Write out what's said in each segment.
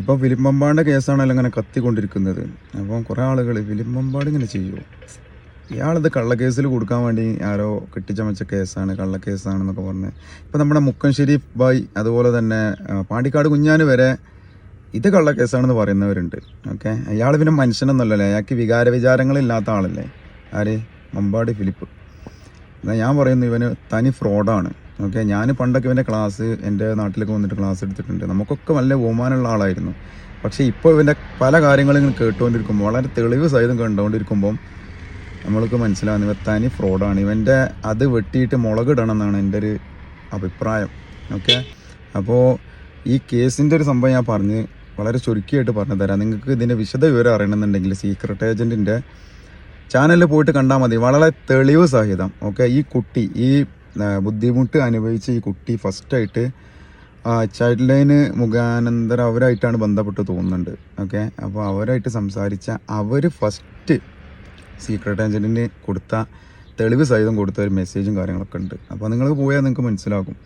ഇപ്പോൾ ഫിലിപ്പമ്പാടിന്റെ കേസാണല്ലോ ഇങ്ങനെ കത്തിക്കൊണ്ടിരിക്കുന്നത്. അപ്പം കുറേ ആളുകൾ ഫിലിപ്പമ്പാട് ഇങ്ങനെ ചെയ്യുമോ ഇയാളിത് കള്ളക്കേസിൽ കൊടുക്കാൻ വേണ്ടി ആരോ കെട്ടിച്ചമച്ച കേസാണ് കള്ളക്കേസാണെന്നൊക്കെ പറഞ്ഞ്. ഇപ്പം നമ്മുടെ മുക്കൻശ്ശേരി ഷെരീഫ് ബായ് അതുപോലെ തന്നെ പാണ്ടിക്കാട് കുഞ്ഞാന് വരെ ഇത് കള്ളക്കേസാണെന്ന് പറയുന്നവരുണ്ട്. ഓക്കെ? അയാൾ പിന്നെ മനുഷ്യനൊന്നുമല്ലല്ലേ? അയാൾക്ക് വികാര വിചാരങ്ങളില്ലാത്ത ആളല്ലേ? ആര്? മമ്പാടി ഫിലിപ്പ്. എന്നാൽ ഞാൻ പറയുന്നു ഇവന് തനി ഫ്രോഡാണ്. ഓക്കെ ഞാൻ പണ്ടൊക്കെ ഇവന്റെ ക്ലാസ് എന്റെ നാട്ടിലൊക്കെ വന്നിട്ട് ക്ലാസ് എടുത്തിട്ടുണ്ട്. നമുക്കൊക്കെ നല്ല ബഹുമാനമുള്ള ആളായിരുന്നു. പക്ഷേ ഇപ്പോൾ ഇവന്റെ പല കാര്യങ്ങളും ഇങ്ങനെ കേട്ടുകൊണ്ടിരിക്കുമ്പോൾ വളരെ തെളിവ് സഹിതം കണ്ടുകൊണ്ടിരിക്കുമ്പം നമ്മൾക്ക് മനസ്സിലാവുന്ന ഇവ ഫ്രോഡാണ് ഇവന്റെ അത് വെട്ടിയിട്ട് മുളകിടണം എന്നാണ് എന്റെ ഒരു അഭിപ്രായം. ഓക്കെ അപ്പോൾ ഈ കേസിന്റെ ഒരു സംഭവം ഞാൻ പറഞ്ഞ് വളരെ ചുരുക്കിയായിട്ട് പറഞ്ഞു തരാം. നിങ്ങൾക്ക് ഇതിന്റെ വിശദ വിവരം അറിയണമെന്നുണ്ടെങ്കിൽ സീക്രട്ട് ഏജന്റിന്റെ ചാനലിൽ പോയിട്ട് കണ്ടാൽ മതി. വളരെ തെളിവ് സഹിതം. ഓക്കെ ഈ കുട്ടി ഈ ബുദ്ധിമുട്ട് അനുഭവിച്ച ഈ കുട്ടി ഫസ്റ്റായിട്ട് ചൈൽഡ് ലൈന് മുഖാനന്തരം അവരായിട്ടാണ് ബന്ധപ്പെട്ട് തോന്നുന്നുണ്ട്. ഓക്കെ? അപ്പോൾ അവരായിട്ട് സംസാരിച്ച അവർ ഫസ്റ്റ് സീക്രട്ട് ഏജന്റിന് കൊടുത്ത തെളിവ് സഹിതം കൊടുത്ത ഒരു മെസ്സേജും കാര്യങ്ങളൊക്കെ ഉണ്ട്. അപ്പോൾ നിങ്ങൾ പോയാൽ നിങ്ങൾക്ക് മനസ്സിലാകും.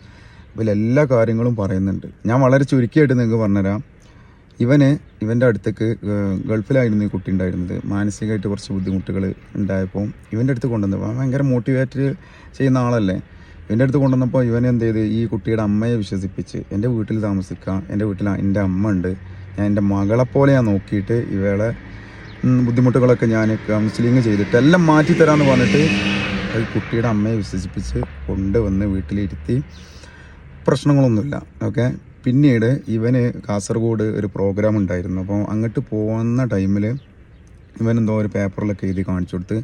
അപ്പോൾ എല്ലാ കാര്യങ്ങളും പറയുന്നുണ്ട്. ഞാൻ വളരെ ചുരുക്കിയായിട്ട് നിങ്ങൾക്ക് പറഞ്ഞുതരാം. ഇവന് ഇവന്റെ അടുത്തേക്ക് ഗൾഫിലായിരുന്നു ഈ കുട്ടി ഉണ്ടായിരുന്നത്. മാനസികമായിട്ട് കുറച്ച് ബുദ്ധിമുട്ടുകൾ ഉണ്ടായപ്പോൾ ഇവന്റെ അടുത്ത് കൊണ്ടുവന്നു. ഭയങ്കര മോട്ടിവേറ്റ് ചെയ്യുന്ന ആളല്ലേ? ഇവന്റെ അടുത്ത് കൊണ്ടുവന്നപ്പോൾ ഇവൻ എന്ത് ചെയ്ത് ഈ കുട്ടിയുടെ അമ്മയെ വിശ്വസിപ്പിച്ച് എന്റെ വീട്ടിൽ താമസിക്കാം എന്റെ വീട്ടിൽ എന്റെ അമ്മ ഉണ്ട് ഞാൻ എന്റെ മകളെപ്പോലെ ഞാൻ നോക്കിയിട്ട് ഇവളെ ബുദ്ധിമുട്ടുകളൊക്കെ ഞാൻ കൗൺസിലിങ് ചെയ്തിട്ട് എല്ലാം മാറ്റിത്തരാമെന്ന് പറഞ്ഞിട്ട് ഈ കുട്ടിയുടെ അമ്മയെ വിശ്വസിപ്പിച്ച് കൊണ്ടുവന്ന് വീട്ടിലിരുത്തി. പ്രശ്നങ്ങളൊന്നുമില്ല ഓക്കെ? പിന്നീട് ഇവന് കാസർഗോഡ് ഒരു പ്രോഗ്രാം ഉണ്ടായിരുന്നു. അപ്പോൾ അങ്ങോട്ട് പോകുന്ന ടൈമിൽ ഇവനെന്തോ ഒരു പേപ്പറിലൊക്കെ എഴുതി കാണിച്ചു കൊടുത്ത്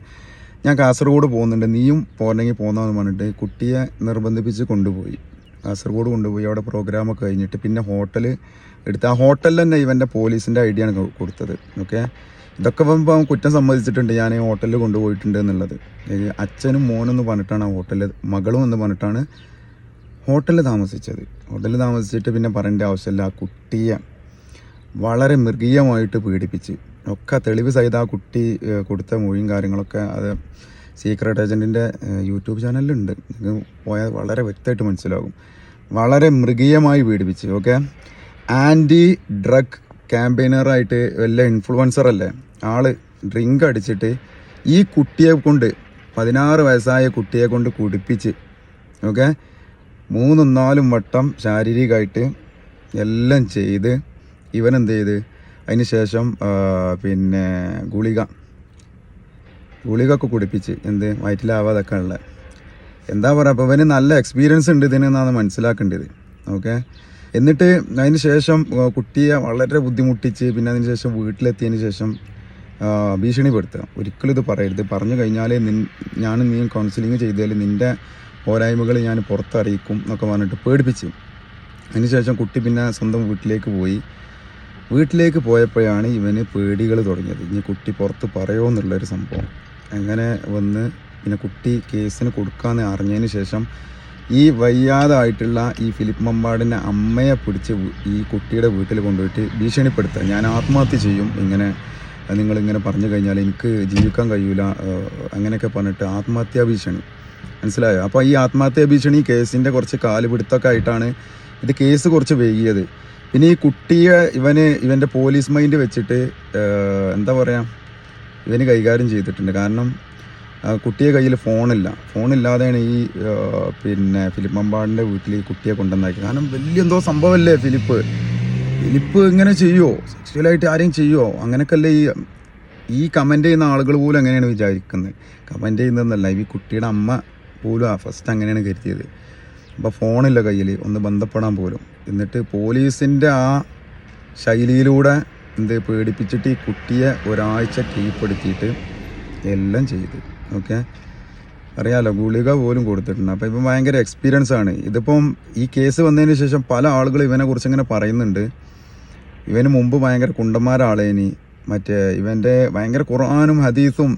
ഞാൻ കാസർഗോഡ് പോകുന്നുണ്ട്. നീയും പോരണമെങ്കിൽ പോകുന്നതെന്ന് പറഞ്ഞിട്ട് കുട്ടിയെ നിർബന്ധിപ്പിച്ച് കൊണ്ടുപോയി. കാസർഗോഡ് കൊണ്ടുപോയി. അവിടെ പ്രോഗ്രാമൊക്കെ കഴിഞ്ഞിട്ട് പിന്നെ ഹോട്ടൽ എടുത്ത് ആ ഹോട്ടലിൽ തന്നെ ഇവന്റെ പോലീസിന്റെ ഐഡിയ ആണ് കൊടുത്തത്. ഓക്കെ ഇതൊക്കെ അവൻ കുറ്റം സമ്മതിച്ചിട്ടുണ്ട്. ഞാൻ ഈ ഹോട്ടലിൽ കൊണ്ടുപോയിട്ടുണ്ട് എന്നുള്ളത്. അച്ഛനും മോനും എന്ന് പറഞ്ഞിട്ടാണ് ആ ഹോട്ടലിൽ മകളും എന്ന് പറഞ്ഞിട്ടാണ് ഹോട്ടലിൽ താമസിച്ചത്. ഹോട്ടലിൽ താമസിച്ചിട്ട് പിന്നെ പറയേണ്ട ആവശ്യമില്ല. ആ കുട്ടിയെ വളരെ മൃഗീയമായിട്ട് പീഡിപ്പിച്ച് ഒക്കെ തെളിവ് സഹിതം ആ കുട്ടി കൊടുത്ത മൊഴിയും കാര്യങ്ങളൊക്കെ അത് സീക്രട്ട് ഏജന്റിന്റെ യൂട്യൂബ് ചാനലിലുണ്ട്. നിങ്ങൾക്ക് പോയാൽ വളരെ വ്യക്തമായിട്ട് മനസ്സിലാകും. വളരെ മൃഗീയമായി പീഡിപ്പിച്ച് ഓക്കെ? ആന്റി ഡ്രഗ് ക്യാമ്പയിനറായിട്ട് വല്ല ഇൻഫ്ലുവൻസർ അല്ലേ ആൾ ഡ്രിങ്ക് അടിച്ചിട്ട് ഈ കുട്ടിയെ കൊണ്ട് പതിനാറ് വയസ്സായ കുട്ടിയെ കൊണ്ട് കുടിപ്പിച്ച് ഓക്കെ? മൂന്നും നാലും വട്ടം ശാരീരികമായിട്ട് എല്ലാം ചെയ്ത് ഇവനെന്ത് ചെയ്ത് അതിന് ശേഷം പിന്നെ ഗുളിക. ഗുളിക ഒക്കെ കുടിപ്പിച്ച് എന്ത് വയറ്റിലാവാതൊക്കെ ഉള്ളത് എന്താ പറയുക അപ്പോൾ അവന് നല്ല എക്സ്പീരിയൻസ് ഉണ്ട് ഇതിനെന്നാണ് മനസ്സിലാക്കേണ്ടത്. ഓക്കെ? എന്നിട്ട് അതിന് ശേഷം കുട്ടിയെ വളരെ ബുദ്ധിമുട്ടിച്ച് പിന്നെ അതിന് ശേഷം വീട്ടിലെത്തിയതിന് ശേഷം ഭീഷണിപ്പെടുത്തുക. ഒരിക്കലും ഇത് പറയരുത്. പറഞ്ഞു കഴിഞ്ഞാൽ നിൻ ഞാൻ നീ കൗൺസിലിംഗ് ചെയ്താൽ നിന്റെ പോരായ്മകൾ ഞാൻ പുറത്തറിയിക്കും എന്നൊക്കെ പറഞ്ഞിട്ട് പേടിപ്പിച്ചു. അതിനുശേഷം കുട്ടി പിന്നെ സ്വന്തം വീട്ടിലേക്ക് പോയി. വീട്ടിലേക്ക് പോയപ്പോഴാണ് ഇവന് പേടികൾ തുടങ്ങിയത്. ഇനി കുട്ടി പുറത്ത് പറയുമോ എന്നുള്ളൊരു സംഭവം. അങ്ങനെ വന്ന് പിന്നെ കുട്ടി കേസിന് കൊടുക്കാമെന്ന് അറിഞ്ഞതിന് ശേഷം ഈ വയ്യാതായിട്ടുള്ള ഈ ഫിലിപ്പ് മമ്പാടിന്റെ അമ്മയെ പിടിച്ച് ഈ കുട്ടിയുടെ വീട്ടിൽ കൊണ്ടുപോയിട്ട് ഭീഷണിപ്പെടുത്തുക. ഞാൻ ആത്മഹത്യ ചെയ്യും. ഇങ്ങനെ നിങ്ങളിങ്ങനെ പറഞ്ഞു കഴിഞ്ഞാൽ എനിക്ക് ജീവിക്കാൻ കഴിയൂല. അങ്ങനെയൊക്കെ പറഞ്ഞിട്ട് ആത്മഹത്യാ ഭീഷണി. മനസ്സിലായോ? അപ്പോൾ ഈ ആത്മഹത്യാ ഭീഷണി കേസിന്റെ കുറച്ച് കാലുപിടുത്തൊക്കെ ആയിട്ടാണ് ഇത് കേസ് കുറച്ച് വൈകിയത്. പിന്നെ ഈ കുട്ടിയെ ഇവന് ഇവന്റെ പോലീസ് മൈൻഡ് വെച്ചിട്ട് എന്താ പറയുക ഇവന് കൈകാര്യം ചെയ്തിട്ടുണ്ട്. കാരണം കുട്ടിയെ കയ്യിൽ ഫോണില്ല. ഫോണില്ലാതെയാണ് ഈ പിന്നെ ഫിലിപ്പ് അമ്പാടിന്റെ വീട്ടിൽ ഈ കുട്ടിയെ കൊണ്ടുവന്നാക്കി കാരണം വലിയ എന്തോ സംഭവമല്ലേ ഫിലിപ്പ്? ഫിലിപ്പ് ഇങ്ങനെ ചെയ്യുമോ സെക്ച്വലായിട്ട് ആരെയും ചെയ്യുമോ അങ്ങനെയൊക്കെയല്ലേ ഈ ഈ കമന്റ് ചെയ്യുന്ന ആളുകൾ പോലും അങ്ങനെയാണ് വിചാരിക്കുന്നത്. കമന്റ് ചെയ്യുന്നതെന്നല്ല ഈ കുട്ടിയുടെ അമ്മ പോലും ഫസ്റ്റ് അങ്ങനെയാണ് കരുതിയത്. അപ്പോൾ ഫോണില്ല കയ്യിൽ ഒന്ന് ബന്ധപ്പെടാൻ പോലും. എന്നിട്ട് പോലീസിന്റെ ആ ശൈലിയിലൂടെ എന്ത് പേടിപ്പിച്ചിട്ട് ഈ കുട്ടിയെ ഒരാഴ്ച കീഴ്പ്പെടുത്തിയിട്ട് എല്ലാം ചെയ്തു. ഓക്കെ? അറിയാലോ ഗുളിക പോലും കൊടുത്തിട്ടുണ്ട്. അപ്പോൾ ഇപ്പം ഭയങ്കര എക്സ്പീരിയൻസ് ആണ്. ഇതിപ്പം ഈ കേസ് വന്നതിന് ശേഷം പല ആളുകൾ ഇവനെ കുറിച്ച് ഇങ്ങനെ പറയുന്നുണ്ട്. ഇവന് മുമ്പ് ഭയങ്കര കുണ്ടന്മാരാളേനി. മറ്റേ ഇവന്റെ ഭയങ്കര ഖുർആാനും ഹദീസും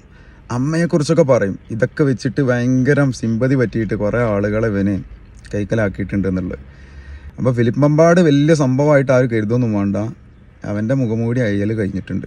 അമ്മയെക്കുറിച്ചൊക്കെ പറയും. ഇതൊക്കെ വെച്ചിട്ട് ഭയങ്കര സിമ്പതി പറ്റിയിട്ട് കുറേ ആളുകളെ ഇവന് കൈക്കലാക്കിയിട്ടുണ്ട് എന്നുള്ളത് അപ്പോൾ ഫിലിപ്പ് മമ്പാട് വലിയ സംഭവമായിട്ട് ആരും കരുതൊന്നും വേണ്ട. അവന്റെ മുഖമൂടി അയ്യൽ കഴിഞ്ഞിട്ടുണ്ട്.